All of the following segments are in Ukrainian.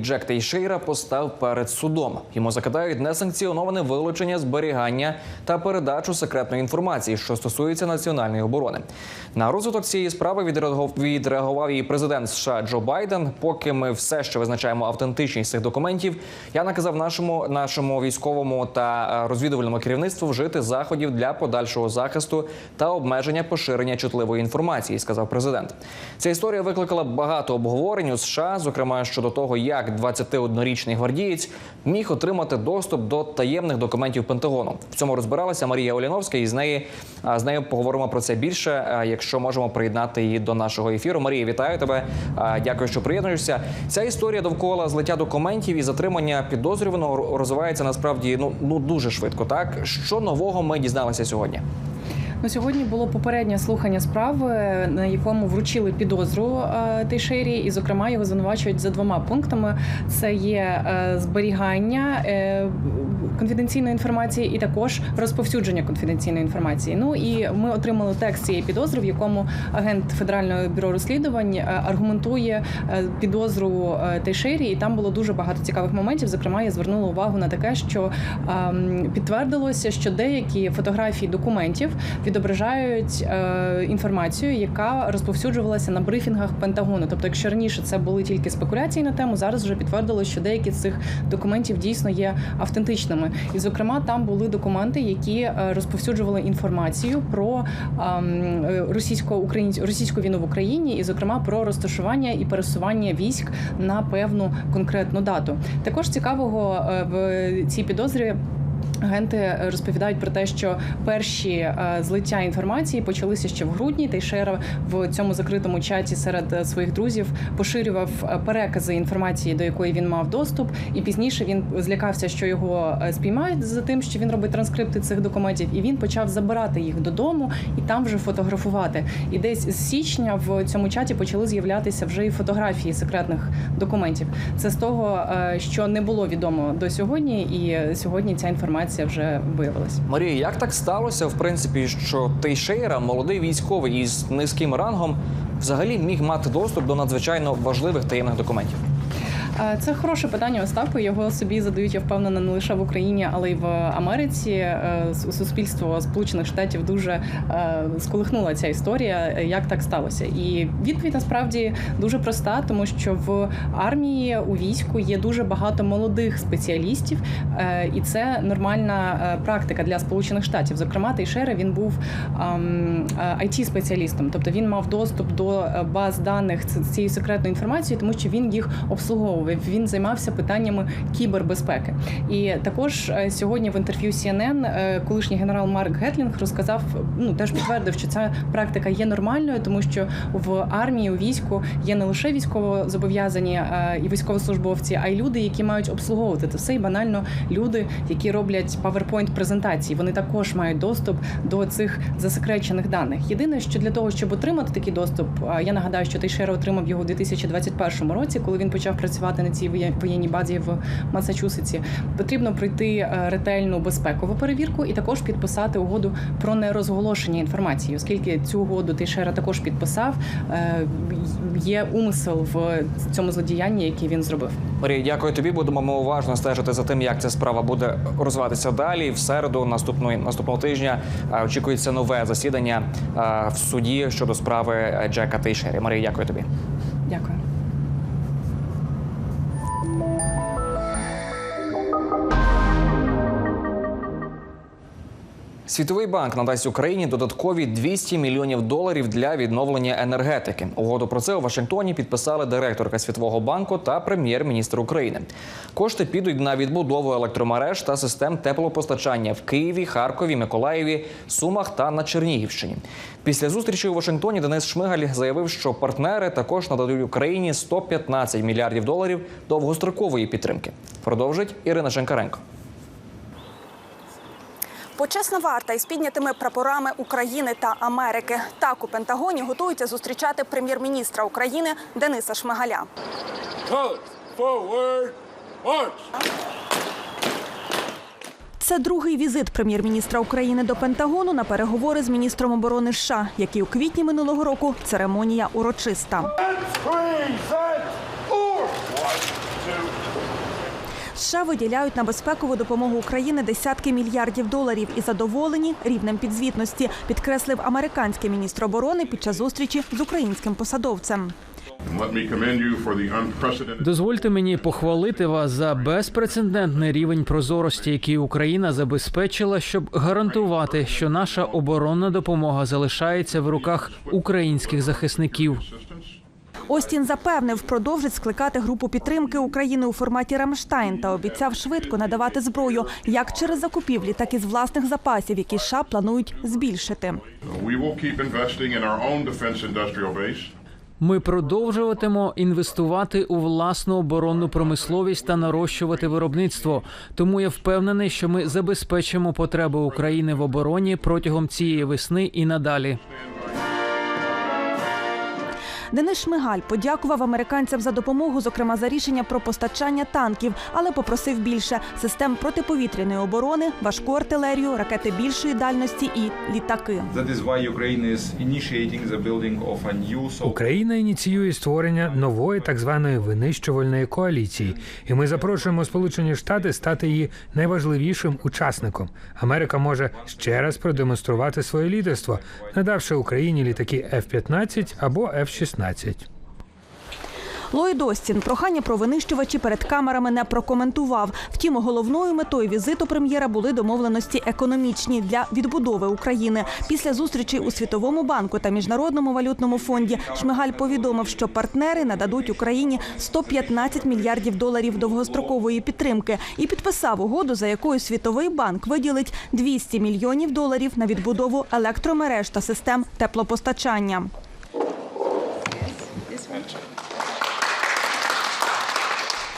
Джек Тейшейра постав перед судом. Йому закидають несанкціоноване вилучення, зберігання та передачу секретної інформації, що стосується національної оборони. На розвиток цієї справи відреагував і президент США Джо Байден. Поки ми все ще визначаємо автентичність цих документів, я наказав нашому нашому військовому та е, розвідувальному керівництву вжити заходів для подальшого захисту та обмеження поширення чутливої інформації, сказав президент. Ця історія викликала багато обговорень у США, зокрема щодо того, як 21-річний гвардієць міг отримати доступ до таємних документів Пентагону. В цьому розбиралася Марія Оліновська, і з неї з нею поговоримо про це більше. Якщо можемо приєднати її до нашого ефіру. Марія, вітаю тебе. Дякую, що приєднуєшся. Ця історія довкола злиття документів і затримання підозрюваного розвивається насправді ну ну дуже швидко. Так що нового ми дізналися сьогодні? Ну, сьогодні було попереднє слухання справи, на якому вручили підозру е, Тейшері, і, зокрема, його звинувачують за двома пунктами: це є е, зберігання е, конфіденційної інформації, і також розповсюдження конфіденційної інформації. Ну і ми отримали текст цієї підозри, в якому агент Федерального бюро розслідувань е, аргументує е, підозру е, Тейшері, і там було дуже багато цікавих моментів. Зокрема, я звернула увагу на таке, що ем, підтвердилося, що деякі фотографії документів відображають інформацію, яка розповсюджувалася на брифінгах Пентагону. Тобто, якщо раніше це були тільки спекуляції на тему, зараз вже підтвердилось, що деякі з цих документів дійсно є автентичними. І, зокрема, там були документи, які е, розповсюджували інформацію про е, російсько-українську російську війну в Україні, і, зокрема, про розташування і пересування військ на певну конкретну дату. Також цікавого е, в цій підозрі. Агенти розповідають про те, що перші е, злиття інформації почалися ще в грудні. Тейшера в цьому закритому чаті серед е, своїх друзів поширював е, перекази інформації, до якої він мав доступ, і пізніше він злякався, що його е, спіймають за тим, що він робить транскрипти цих документів, і він почав забирати їх додому і там вже фотографувати. І десь з січня в цьому чаті почали з'являтися вже і фотографії секретних документів. Це з того, е, що не було відомо до сьогодні, і сьогодні ця інформація вже виявилась. Марія, як так сталося, в принципі, що Тейшейра, молодий військовий із низьким рангом, взагалі міг мати доступ до надзвичайно важливих таємних документів? Е, Це хороше питання Остапу. Його собі задають, я впевнена, не лише в Україні, але й в Америці. Е, Суспільство Сполучених Штатів дуже е, сколихнула ця історія. Як так сталося? І відповідь насправді дуже проста, тому що в армії у війську є дуже багато молодих спеціалістів, і це нормальна практика для Сполучених Штатів. Зокрема, Тейшера він був it спеціалістом, тобто він мав доступ до баз даних цієї секретної інформації, тому що він їх обслуговував. Він займався питаннями кібербезпеки. І також е, сьогодні в інтерв'ю CNN е, колишній генерал Марк Гетлінг розказав, ну теж підтвердив, що ця практика є нормальною, тому що в армії у війську є не лише військово зобов'язані е, і військовослужбовці, а й люди, які мають обслуговувати це все і банально люди, які роблять PowerPoint презентації. Вони також мають доступ до цих засекречених даних. Єдине, що для того, щоб отримати такий доступ, я нагадаю, що Тейшера отримав його у 2021 році, коли він почав працювати на цій воє- воєнній базі в Масачусетсі. Потрібно пройти е, ретельну безпекову перевірку і також підписати угоду про нерозголошення інформації, оскільки цю угоду Тейшера також підписав. е, Є умисел в цьому злодіянні, який він зробив. Марія, дякую тобі. Будемо ми уважно стежити за тим, як ця справа буде розвиватися далі. В середу наступної наступного тижня е, очікується нове засідання в суді щодо справи Джека Тейшері. Марія, дякую тобі. Дякую. Світовий банк надасть Україні додаткові 200 мільйонів доларів для відновлення енергетики. Угоду про це у Вашингтоні підписали директорка Світового банку та прем'єр-міністр України. Кошти підуть на відбудову електромереж та систем теплопостачання в Києві, Харкові, Миколаєві, Сумах та на Чернігівщині. Після зустрічі у Вашингтоні Денис Шмигаль заявив, що партнери також нададуть Україні 115 мільярдів доларів довгострокової підтримки. Продовжить Ірина Шенкаренко. Почесна варта із піднятими прапорами України та Америки. Так у Пентагоні готуються зустрічати прем'єр-міністра України Дениса Шмигаля. Це другий візит прем'єр-міністра України до Пентагону на переговори з міністром оборони США, який у квітні минулого року церемонія урочиста. США виділяють на безпекову допомогу Україні десятки мільярдів доларів і задоволені рівнем підзвітності, підкреслив американський міністр оборони під час зустрічі з українським посадовцем. Дозвольте мені похвалити вас за безпрецедентний рівень прозорості, який Україна забезпечила, щоб гарантувати, що наша оборонна допомога залишається в руках українських захисників. Остін запевнив, продовжить скликати групу підтримки України у форматі Рамштайн та обіцяв швидко надавати зброю як через закупівлі, так і з власних запасів, які США планують збільшити. Ми продовжуватимо інвестувати у власну оборонну промисловість та нарощувати виробництво. Тому я впевнений, що ми забезпечимо потреби України в обороні протягом цієї весни і надалі. Денис Шмигаль подякував американцям за допомогу, зокрема за рішення про постачання танків, але попросив більше систем протиповітряної оборони, важку артилерію, ракети більшої дальності і літаки. Україна ініціює створення нової так званої винищувальної коаліції, і ми запрошуємо Сполучені Штати стати її найважливішим учасником. Америка може ще раз продемонструвати своє лідерство, надавши Україні літаки F-15 або F-16. Ллойд Остін прохання про винищувачі перед камерами не прокоментував. Втім, головною метою візиту прем'єра були домовленості економічні для відбудови України. Після зустрічі у Світовому банку та Міжнародному валютному фонді Шмигаль повідомив, що партнери нададуть Україні 115 мільярдів доларів довгострокової підтримки і підписав угоду, за якою Світовий банк виділить 200 мільйонів доларів на відбудову електромереж та систем теплопостачання.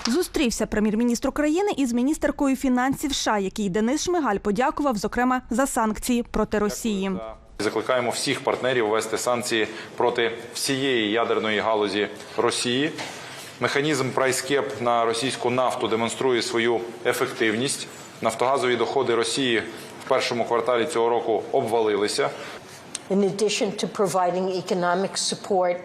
Зустрівся прем'єр-міністр України із міністеркою фінансів США, який Денис Шмигаль подякував, зокрема, за санкції проти Росії. Закликаємо всіх партнерів ввести санкції проти всієї ядерної галузі Росії. Механізм прайскеп на російську нафту демонструє свою ефективність. Нафтогазові доходи Росії в першому кварталі цього року обвалилися. in addition to providing economic support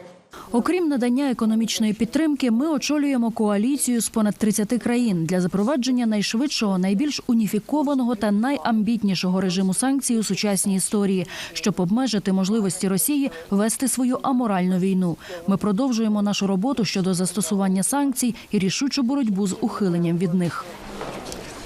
Окрім надання економічної підтримки, ми очолюємо коаліцію з понад 30 країн для запровадження найшвидшого, найбільш уніфікованого та найамбітнішого режиму санкцій у сучасній історії, щоб обмежити можливості Росії вести свою аморальну війну. Ми продовжуємо нашу роботу щодо застосування санкцій і рішучу боротьбу з ухиленням від них.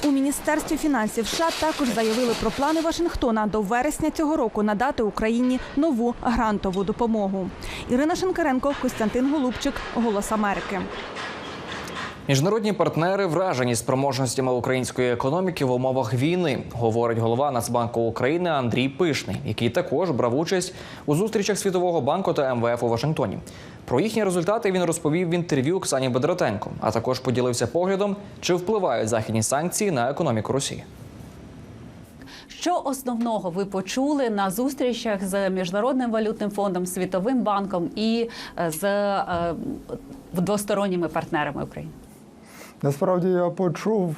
У міністерстві фінансів США також заявили про плани Вашингтона до вересня цього року надати Україні нову грантову допомогу. Ірина Шенкаренко, Костянтин Голубчик, Голос Америки. Міжнародні партнери вражені спроможностями української економіки в умовах війни, говорить голова Нацбанку України Андрій Пишний, який також брав участь у зустрічах Світового банку та МВФ у Вашингтоні. Про їхні результати він розповів в інтерв'ю Оксані Бедратенко, а також поділився поглядом, чи впливають західні санкції на економіку Росії. Що основного ви почули на зустрічах з міжнародним валютним фондом, світовим банком і е, з е, двосторонніми партнерами України? Насправді я почув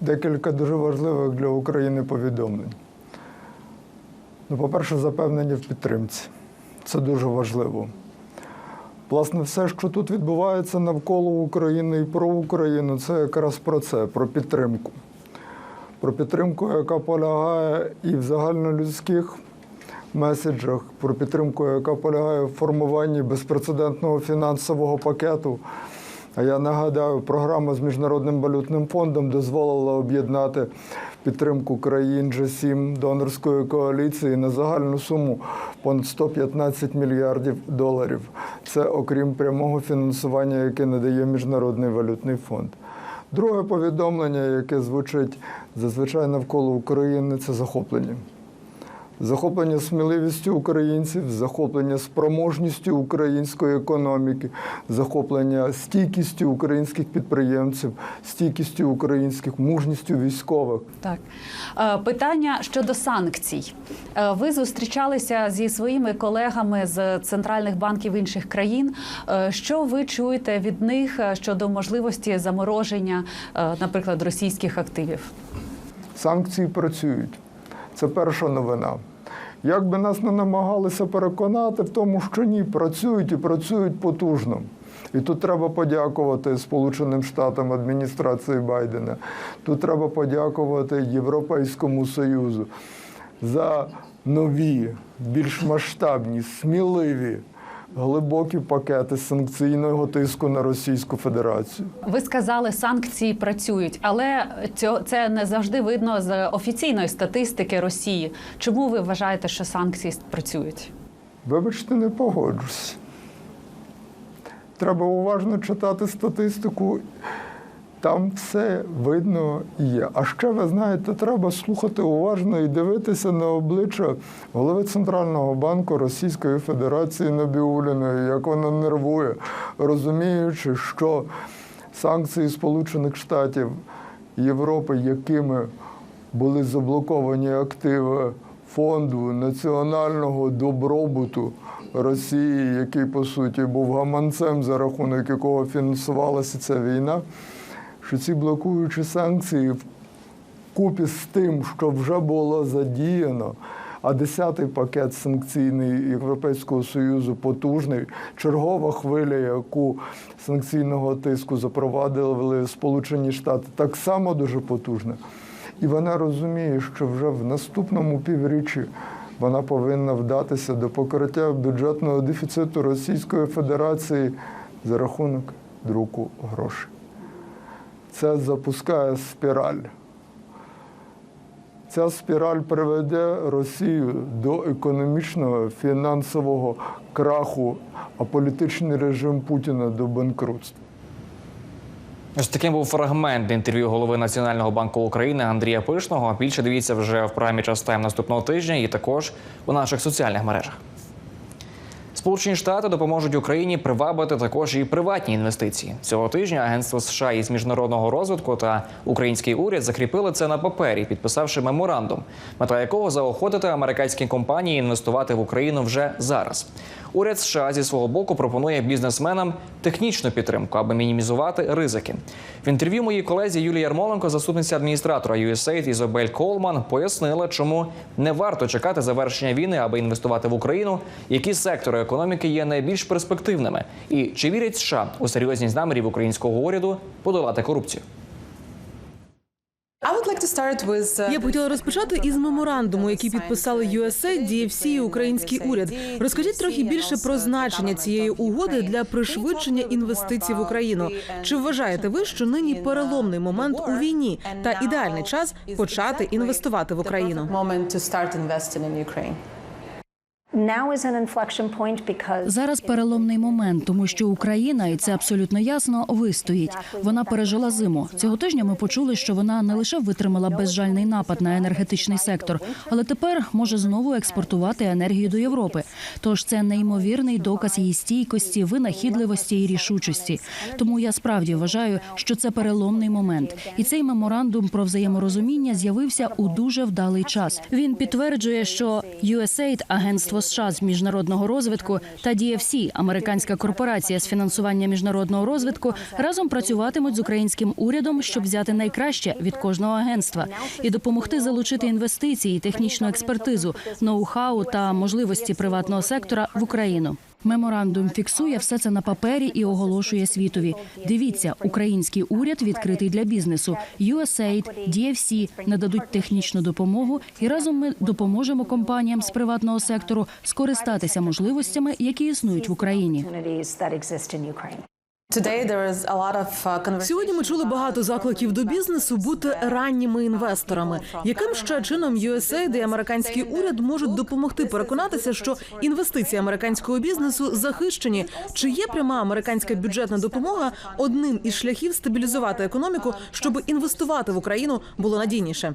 декілька дуже важливих для України повідомлень. Ну, по-перше, запевнення в підтримці. Це дуже важливо. Власне, все, що тут відбувається навколо України і про Україну, це якраз про це, про підтримку. Про підтримку, яка полягає і в загальнолюдських меседжах, про підтримку, яка полягає в формуванні безпрецедентного фінансового пакету. А я нагадаю, програма з Міжнародним валютним фондом дозволила об'єднати підтримку країн G7 донорської коаліції на загальну суму понад 115 мільярдів доларів. Це окрім прямого фінансування, яке надає Міжнародний валютний фонд. Друге повідомлення, яке звучить зазвичай навколо України, це захоплення. Захоплення сміливістю українців, захоплення спроможністю української економіки, захоплення стійкістю українських підприємців, стійкістю українських мужністю військових. Так Е, питання щодо санкцій. Е, Ви зустрічалися зі своїми колегами з центральних банків інших країн. Е, Що ви чуєте від них щодо можливості замороження, наприклад, російських активів? Санкції працюють. Це перша новина. Як би нас не намагалися переконати в тому, що ні, працюють і працюють потужно. І тут треба подякувати Сполученим Штатам адміністрації Байдена. Тут треба подякувати Європейському Союзу за нові, більш масштабні, сміливі, глибокі пакети санкційного тиску на Російську Федерацію. Ви сказали, санкції працюють, але це не завжди видно з офіційної статистики Росії. Чому ви вважаєте, що санкції працюють? Вибачте, не погоджусь. Треба уважно читати статистику. Там все видно і є. А ще ви знаєте, треба слухати уважно і дивитися на обличчя голови Центрального банку Російської Федерації Набіуліної, як вона нервує, розуміючи, що санкції Сполучених Штатів Європи, якими були заблоковані активи фонду національного добробуту Росії, який по суті був гаманцем, за рахунок якого фінансувалася ця війна, що ці блокуючі санкції вкупі з тим, що вже було задіяно. А десятий пакет санкційний Європейського союзу потужний, чергова хвиля, яку санкційного тиску запровадили Сполучені Штати, так само дуже потужна. І вона розуміє, що вже в наступному півріччі вона повинна вдатися до покриття бюджетного дефіциту Російської Федерації за рахунок друку грошей. Це запускає спіраль. Ця спіраль приведе Росію до економічного фінансового краху, а політичний режим Путіна до банкрутства. Ось таким був фрагмент інтерв'ю голови Національного банку України Андрія Пишного. Більше дивіться вже в програмі «Час тайм» наступного тижня і також у наших соціальних мережах. Сполучені Штати допоможуть Україні привабити також і приватні інвестиції. Цього тижня Агентство США із міжнародного розвитку та український уряд закріпили це на папері, підписавши меморандум, мета якого заохотити американські компанії інвестувати в Україну вже зараз. Уряд США зі свого боку пропонує бізнесменам технічну підтримку, аби мінімізувати ризики. В інтерв'ю моїй колезі Юлії Ярмоленко, заступниця адміністратора USAID Ізобель Колман, пояснила, чому не варто чекати завершення війни, аби інвестувати в Україну, які сектори економіки є найбільш перспективними, і чи вірять США у серйозність намірів українського уряду подолати корупцію. Я б хотіла розпочати із меморандуму, який підписали USAID, DFC і український уряд. Розкажіть трохи більше про значення цієї угоди для пришвидшення інвестицій в Україну. Чи вважаєте ви, що нині переломний момент у війні та ідеальний час почати інвестувати в Україну? Зараз переломний момент, тому що Україна, і це абсолютно ясно, вистоїть. Вона пережила зиму. Цього тижня ми почули, що вона не лише витримала безжальний напад на енергетичний сектор, але тепер може знову експортувати енергію до Європи. Тож це неймовірний доказ її стійкості, винахідливості і рішучості. Тому я справді вважаю, що це переломний момент, і цей меморандум про взаєморозуміння з'явився у дуже вдалий час. Він підтверджує, що USAID – агентство США з міжнародного розвитку та DFC – американська корпорація з фінансування міжнародного розвитку, разом працюватимуть з українським урядом, щоб взяти найкраще від кожного агентства і допомогти залучити інвестиції, технічну експертизу, ноу-хау та можливості приватного сектора в Україну. Меморандум фіксує все це на папері і оголошує світові. Дивіться, український уряд відкритий для бізнесу. USAID, DFC нададуть технічну допомогу, і разом ми допоможемо компаніям з приватного сектору скористатися можливостями, які існують в Україні. Сьогодні ми чули багато закликів до бізнесу бути ранніми інвесторами. Яким ще чином USAID і американський уряд можуть допомогти переконатися, що інвестиції американського бізнесу захищені? Чи є пряма американська бюджетна допомога одним із шляхів стабілізувати економіку, щоб інвестувати в Україну було надійніше?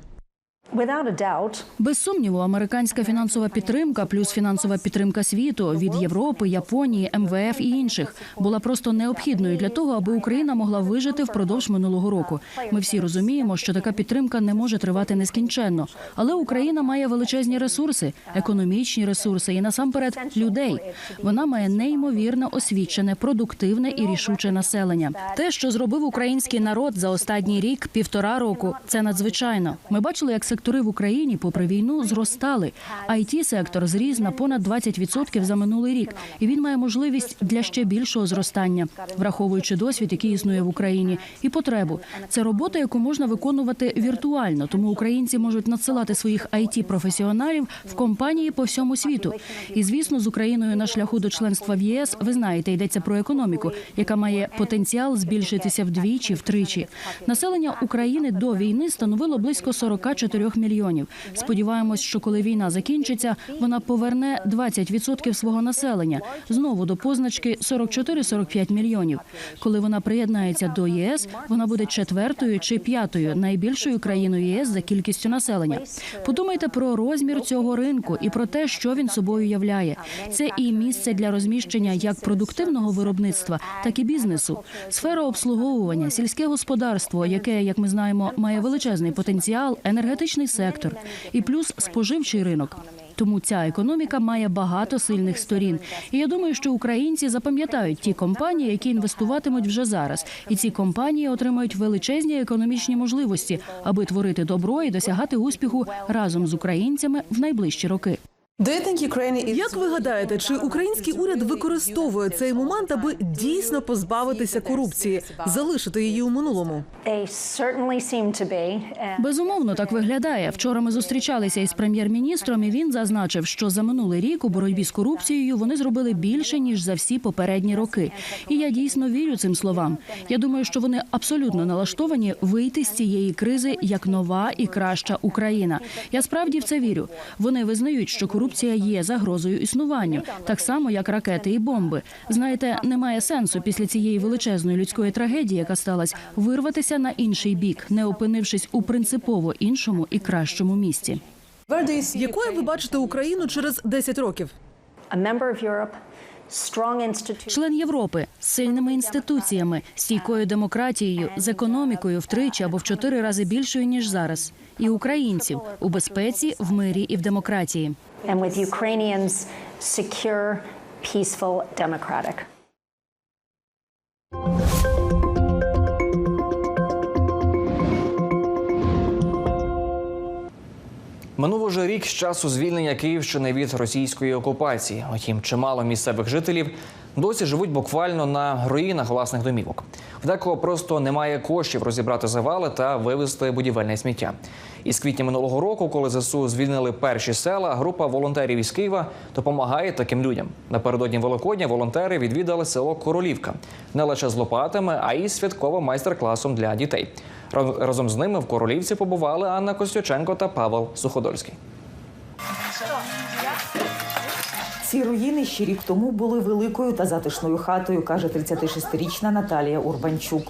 Без сумніву, американська фінансова підтримка плюс фінансова підтримка світу від Європи, Японії, МВФ і інших була просто необхідною для того, аби Україна могла вижити впродовж минулого року. Ми всі розуміємо, що така підтримка не може тривати нескінченно, але Україна має величезні ресурси, економічні ресурси і насамперед людей. Вона має неймовірно освічене, продуктивне і рішуче населення. Те, що зробив український народ за останній рік, півтора року, це надзвичайно. Ми бачили, як сектори в Україні, попри війну, зростали. it сектор зріс на понад 20% за минулий рік, і він має можливість для ще більшого зростання, враховуючи досвід, який існує в Україні, і потребу. Це робота, яку можна виконувати віртуально, тому українці можуть надсилати своїх it професіоналів в компанії по всьому світу. І звісно, з Україною на шляху до членства в ЄС ви знаєте, йдеться про економіку, яка має потенціал збільшитися вдвічі, втричі. Населення України до війни становило близько 44 мільйонів. Сподіваємось, що коли війна закінчиться, вона поверне 20% свого населення знову до позначки 44-45 мільйонів. Коли вона приєднається до ЄС, вона буде четвертою чи п'ятою найбільшою країною ЄС за кількістю населення. Подумайте про розмір цього ринку і про те, що він собою являє. Це і місце для розміщення як продуктивного виробництва, так і бізнесу, сфера обслуговування, сільське господарство, яке, як ми знаємо, має величезний потенціал, енергетичний сектор і плюс споживчий ринок. Тому ця економіка має багато сильних сторін. І я думаю, що українці запам'ятають ті компанії, які інвестуватимуть вже зараз, і ці компанії отримають величезні економічні можливості, аби творити добро і досягати успіху разом з українцями в найближчі роки. Як ви гадаєте, чи український уряд використовує цей момент, аби дійсно позбавитися корупції, залишити її у минулому? Безумовно, так виглядає. Вчора ми зустрічалися із прем'єр-міністром, і він зазначив, що за минулий рік у боротьбі з корупцією вони зробили більше ніж за всі попередні роки. І я дійсно вірю цим словам. Я думаю, що вони абсолютно налаштовані вийти з цієї кризи як нова і краща Україна. Я справді в це вірю. Вони визнають, що корупція є загрозою існуванню, так само як ракети і бомби. Знаєте, немає сенсу після цієї величезної людської трагедії, яка сталася, вирватися на інший бік, не опинившись у принципово іншому і кращому місці. Якою ви бачите Україну через 10 років? Член Європи з сильними інституціями, стійкою демократією, з економікою втричі або в чотири рази більшою ніж зараз, і українців у безпеці, в мирі і в демократії. Peaceful, democratic. Минув уже рік з часу звільнення Київщини від російської окупації. Утім, чимало місцевих жителів досі живуть буквально на руїнах власних домівок. В декого просто немає коштів розібрати завали та вивезти будівельне сміття. Із квітня минулого року, коли ЗСУ звільнили перші села, група волонтерів із Києва допомагає таким людям. Напередодні Великодня волонтери відвідали село Королівка не лише з лопатами, а й святковим майстер-класом для дітей. Раз- Разом з ними в Королівці побували Анна Костюченко та Павел Суходольський. Ці руїни ще рік тому були великою та затишною хатою, каже 36-річна Наталія Урбанчук.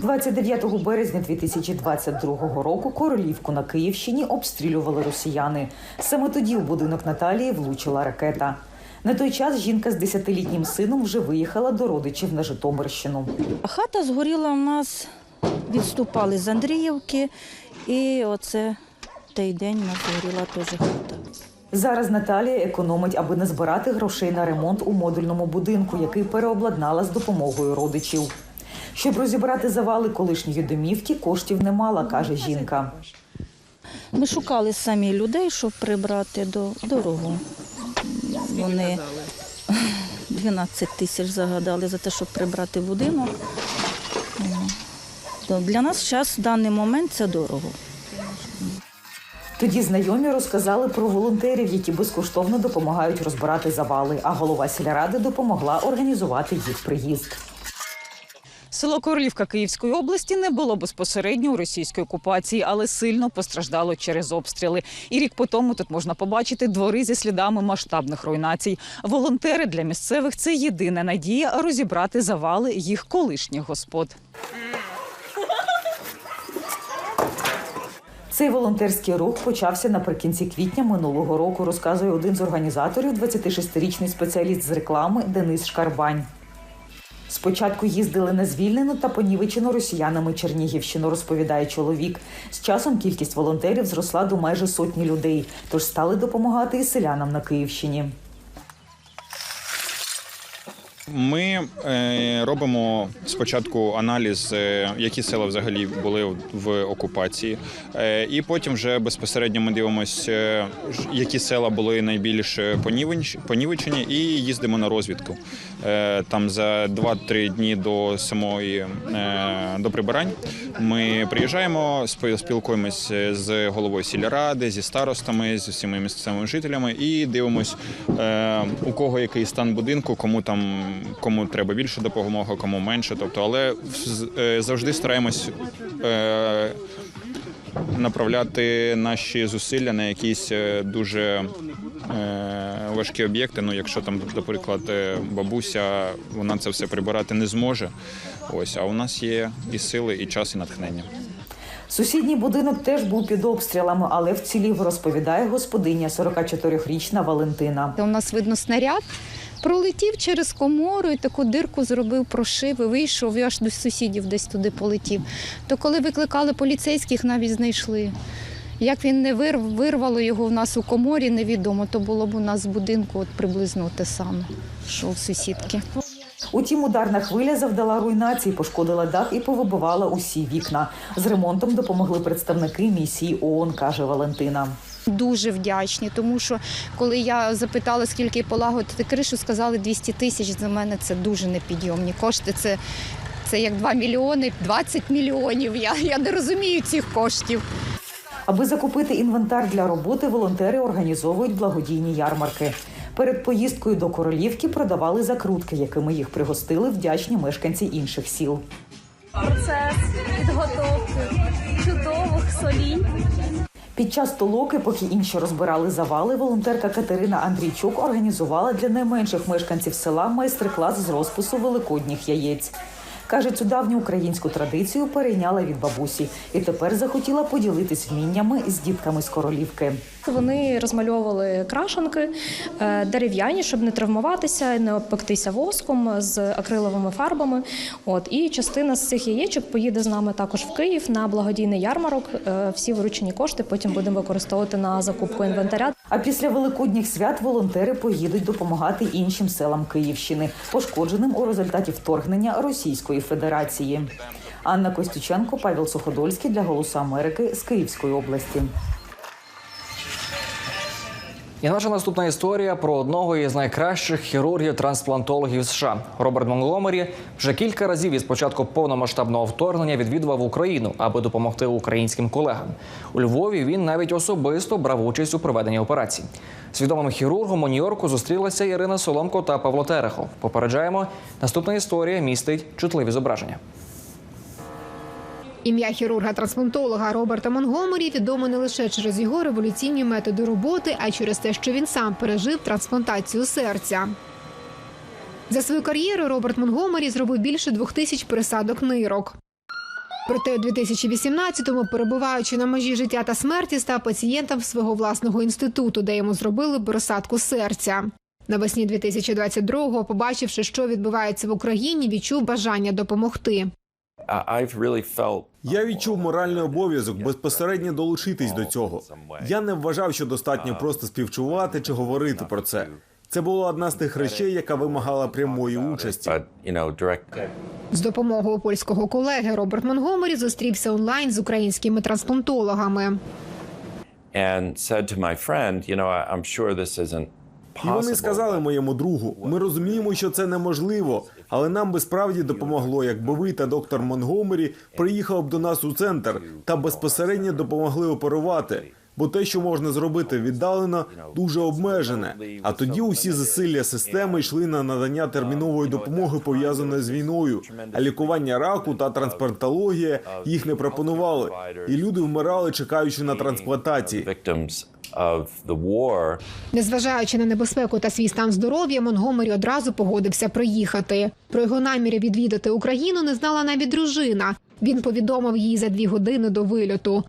29 березня 2022 року Королівку на Київщині обстрілювали росіяни. Саме тоді у будинок Наталії влучила ракета. На той час жінка з 10-літнім сином вже виїхала до родичів на Житомирщину. Хата згоріла у нас, відступали з Андріївки, і оце той день нас згоріла теж хата. Зараз Наталія економить, аби не збирати грошей на ремонт у модульному будинку, який переобладнала з допомогою родичів. Щоб розібрати завали колишньої домівки, коштів не мала, каже жінка. Ми шукали самі людей, щоб прибрати до дорогу. Вони 12 тисяч загадали за те, щоб прибрати будинок. То Для нас зараз в даний момент це дорого. Тоді знайомі розказали про волонтерів, які безкоштовно допомагають розбирати завали. А голова сільради допомогла організувати їх приїзд. Село Королівка Київської області не було безпосередньо у російській окупації, але сильно постраждало через обстріли. І рік по тому тут можна побачити двори зі слідами масштабних руйнацій. Волонтери для місцевих це єдина надія розібрати завали їх колишніх господ. Цей волонтерський рух почався наприкінці квітня минулого року, розказує один з організаторів, 26-річний спеціаліст з реклами Денис Шкарбань. Спочатку їздили на звільнену та понівечену росіянами Чернігівщину, розповідає чоловік. З часом кількість волонтерів зросла до майже сотні людей, тож стали допомагати і селянам на Київщині. Ми е, робимо спочатку аналіз, е, які села взагалі були в- окупації, е, і потім вже безпосередньо ми дивимося, які села були найбільш понівечені, і їздимо на розвідку. Там за 2-3 дні до самої до прибирань ми приїжджаємо, спі- спілкуємось з головою сільради, зі старостами, з усіма місцевими жителями і дивимось, у кого який стан будинку, кому там кому треба більше допомоги, кому менше. Тобто, але е, завжди стараємось. Е, Направляти наші зусилля на якісь е, дуже е, важкі об'єкти. Ну, якщо там, наприклад, бабуся, вона це все прибирати не зможе. Ось, а у нас є і сили, і час, і натхнення. Сусідній будинок теж був під обстрілами, але вцілів, розповідає господиня 44-річна Валентина. У нас видно снаряд. Пролетів через комору і таку дирку зробив, прошив і вийшов, і аж до сусідів десь туди полетів. То коли викликали поліцейських, навіть знайшли. Як він не вир, вирвало його в нас у коморі, невідомо, то було б у нас з будинку от приблизно те саме, що у сусідки. Утім, ударна хвиля завдала руйнації, пошкодила дах і повибивала усі вікна. З ремонтом допомогли представники місії ООН, каже Валентина. Дуже вдячні, тому що коли я запитала, скільки полагодити кришу, сказали 200 тисяч. За мене це дуже непідйомні кошти. Це, це як 2 мільйони, 20 мільйонів. Я, я не розумію цих коштів. Аби закупити інвентар для роботи, волонтери організовують благодійні ярмарки. Перед поїздкою до Королівки продавали закрутки, якими їх пригостили вдячні мешканці інших сіл. Процес підготовки чудових солінь. Під час толоки, поки інші розбирали завали, волонтерка Катерина Андрійчук організувала для найменших мешканців села майстер-клас з розпису великодніх яєць. Каже, цю давню українську традицію перейняла від бабусі і тепер захотіла поділитись вміннями з дітками з королівки. Вони розмальовували крашенки е, дерев'яні, щоб не травмуватися, не обпектися воском з акриловими фарбами. От і частина з цих яєчок поїде з нами також в Київ на благодійний ярмарок. Е, Всі виручені кошти потім будемо використовувати на закупку інвентаря. А після великодніх свят волонтери поїдуть допомагати іншим селам Київщини, пошкодженим у результаті вторгнення Російської Федерації. Анна Костюченко, Павел Суходольський для Голосу Америки з Київської області. І наша наступна історія про одного із найкращих хірургів-трансплантологів США. Роберт Монгомері вже кілька разів із початку повномасштабного вторгнення відвідував Україну, аби допомогти українським колегам. У Львові він навіть особисто брав участь у проведенні операцій. З відомим хірургом у Нью-Йорку зустрілися Ірина Соломко та Павло Терехов. Попереджаємо, наступна історія містить чутливі зображення. Ім'я хірурга-трансплантолога Роберта Монгомері відомо не лише через його революційні методи роботи, а й через те, що він сам пережив трансплантацію серця. За свою кар'єру Роберт Монгомері зробив більше двох тисяч пересадок нирок. Проте у 2018-му, перебуваючи на межі життя та смерті, став пацієнтом свого власного інституту, де йому зробили пересадку серця. Навесні 2022-го, побачивши, що відбувається в Україні, відчув бажання допомогти. Я відчув моральний обов'язок безпосередньо долучитись до цього. Я не вважав, що достатньо просто співчувати чи говорити про це. Це була одна з тих речей, яка вимагала прямої участі. З допомогою польського колеги Роберт Монгомері зустрівся онлайн з українськими трансплантологами. І вони сказали моєму другу: ми розуміємо, що це неможливо, але нам би справді допомогло, якби ви та доктор Монгомері приїхали б до нас у центр та безпосередньо допомогли оперувати. Бо те, що можна зробити віддалено, дуже обмежене. А тоді усі зусилля системи йшли на надання термінової допомоги пов'язаної з війною. А лікування раку та трансплантологія їх не пропонували. І люди вмирали, чекаючи на трансплантації. victims of the war. Незважаючи на небезпеку та свій стан здоров'я, Монгомері одразу погодився приїхати. Про його наміри відвідати Україну не знала навіть дружина. Він повідомив їй за дві години до вильоту.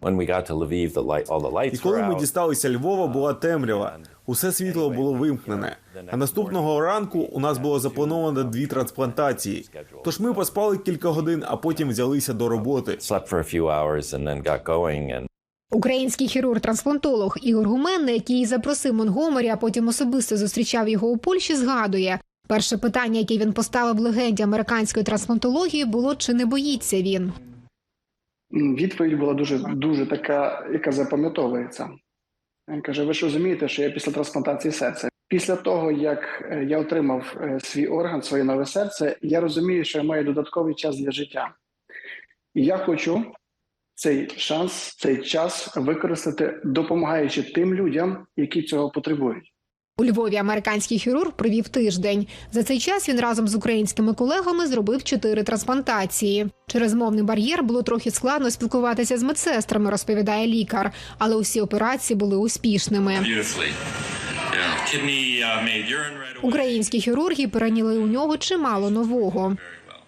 When we got to Lviv, the light, all the lights І коли ми дісталися Львова, була темрява. Усе світло було вимкнене. А наступного ранку у нас було заплановано дві трансплантації. Тож ми поспали кілька годин, а потім взялися до роботи. Slept for a few hours and then got going and Український хірург-трансплантолог Ігор Гуменний, який запросив Монгомері, а потім особисто зустрічав його у Польщі, згадує. Перше питання, яке він поставив легенді американської трансплантології, було чи не боїться він. Відповідь була дуже дуже така, яка запам'ятовується. Він каже: ви ж розумієте, що я після трансплантації серця. Після того, як е, я отримав е, свій орган, своє нове серце, я розумію, що я маю додатковий час для життя. І я хочу цей шанс, цей час використати, допомагаючи тим людям, які цього потребують. У Львові американський хірург провів тиждень. За цей час він разом з українськими колегами зробив чотири трансплантації. Через мовний бар'єр було трохи складно спілкуватися з медсестрами, розповідає лікар, але усі операції були успішними. Українські хірурги перейняли у нього чимало нового.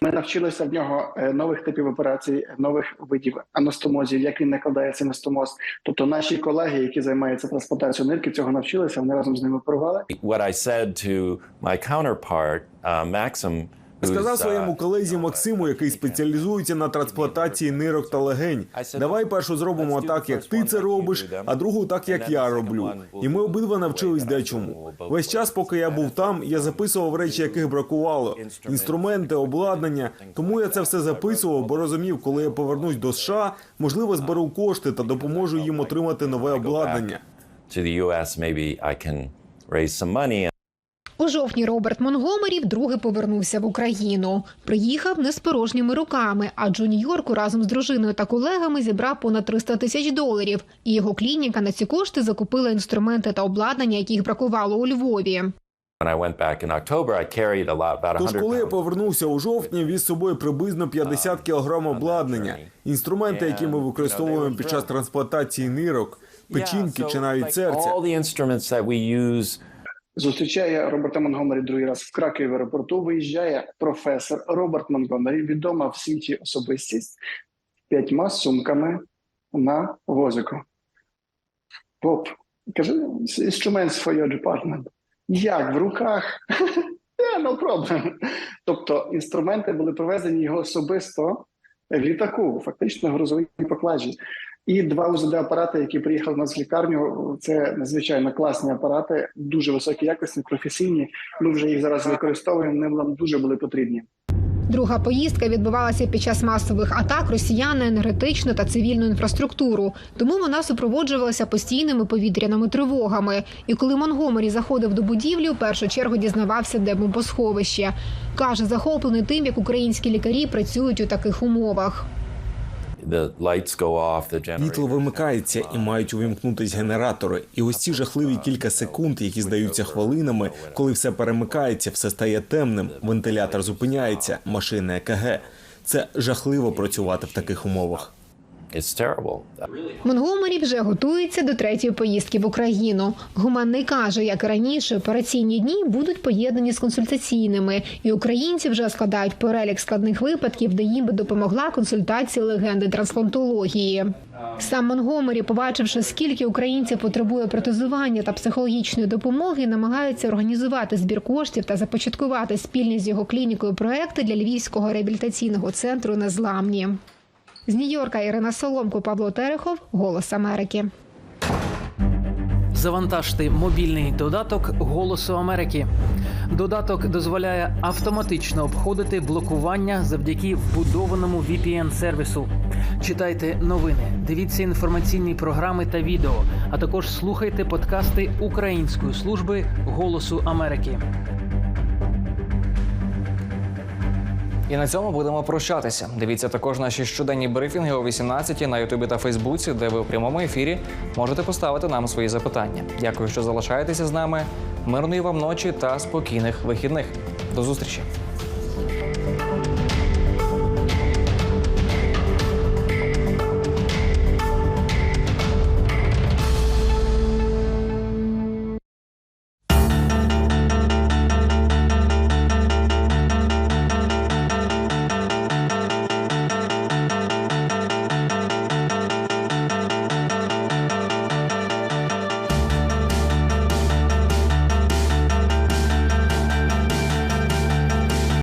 Ми навчилися в нього е, нових типів операцій, нових видів анастомозів, як він накладається анастомоз. Тобто наші колеги, які займаються трансплантацією нирки, цього навчилися. Вони разом з ними порвали. What I said to my counterpart, uh, Maxim, Сказав своєму колезі Максиму, який спеціалізується на трансплантації нирок та легень. Давай першу зробимо так, як ти це робиш, а другу так, як я роблю. І ми обидва навчились дечому. Весь час, поки я був там, я записував речі, яких бракувало: інструменти, обладнання. Тому я це все записував, бо розумів, коли я повернусь до США, можливо, зберу кошти та допоможу їм отримати нове обладнання. to the U.S., maybe I can raise some money. У жовтні Роберт Монгомері вдруге повернувся в Україну. Приїхав не з порожніми руками, адже у Нью-Йорку разом з дружиною та колегами зібрав понад 300 тисяч доларів. І його клініка на ці кошти закупила інструменти та обладнання, яких бракувало у Львові. Тож, коли я повернувся у жовтні, віз з собою приблизно 50 кілограм обладнання, інструменти, які ми використовуємо під час трансплантації нирок, печінки чи навіть серця. Зустрічає Роберта Монгомері другий раз в Кракові в аеропорту. Виїжджає професор Роберт Монгомері, відома в світі особистість п'ятьма сумками на возику. Поп каже: instruments for your department. Як в руках? Yeah, no problem. Тобто інструменти були привезені його особисто в літаку, фактично в грузовій покладі. І два УЗД апарати, які приїхали в нас в лікарню, це надзвичайно класні апарати, дуже високі якості, професійні. Ми вже їх зараз використовуємо. Вони нам дуже були потрібні. Друга поїздка відбувалася під час масових атак росіян на енергетичну та цивільну інфраструктуру. Тому вона супроводжувалася постійними повітряними тривогами. І коли Монгомері заходив до будівлі, в першу чергу дізнавався, де бомбосховище. Каже, захоплений тим, як українські лікарі працюють у таких умовах. the lights go off, the generator. Світло вимикається і мають увімкнутись генератори. І ось ці жахливі кілька секунд, які здаються хвилинами, коли все перемикається, все стає темним, вентилятор зупиняється, машина ЕКГ. Це жахливо працювати в таких умовах. Монгомері вже готується до третьої поїздки в Україну. Гуманний каже, як і раніше, операційні дні будуть поєднані з консультаційними, і українці вже складають перелік складних випадків, де їм би допомогла консультація легенди трансплантології. Сам Монгомері, побачивши, скільки українців потребує протезування та психологічної допомоги, намагається організувати збір коштів та започаткувати спільні з його клінікою проекти для львівського реабілітаційного центру Незламні. З Нью-Йорка Ірина Соломко, Павло Терехов, Голос Америки. Завантажте мобільний додаток Голосу Америки. Додаток дозволяє автоматично обходити блокування завдяки вбудованому VPN-сервісу. Читайте новини, дивіться інформаційні програми та відео, а також слухайте подкасти Української служби Голосу Америки. І на цьому будемо прощатися. Дивіться також наші щоденні брифінги о 18 на Ютубі та Фейсбуці, де ви у прямому ефірі можете поставити нам свої запитання. Дякую, що залишаєтеся з нами. Мирної вам ночі та спокійних вихідних. До зустрічі.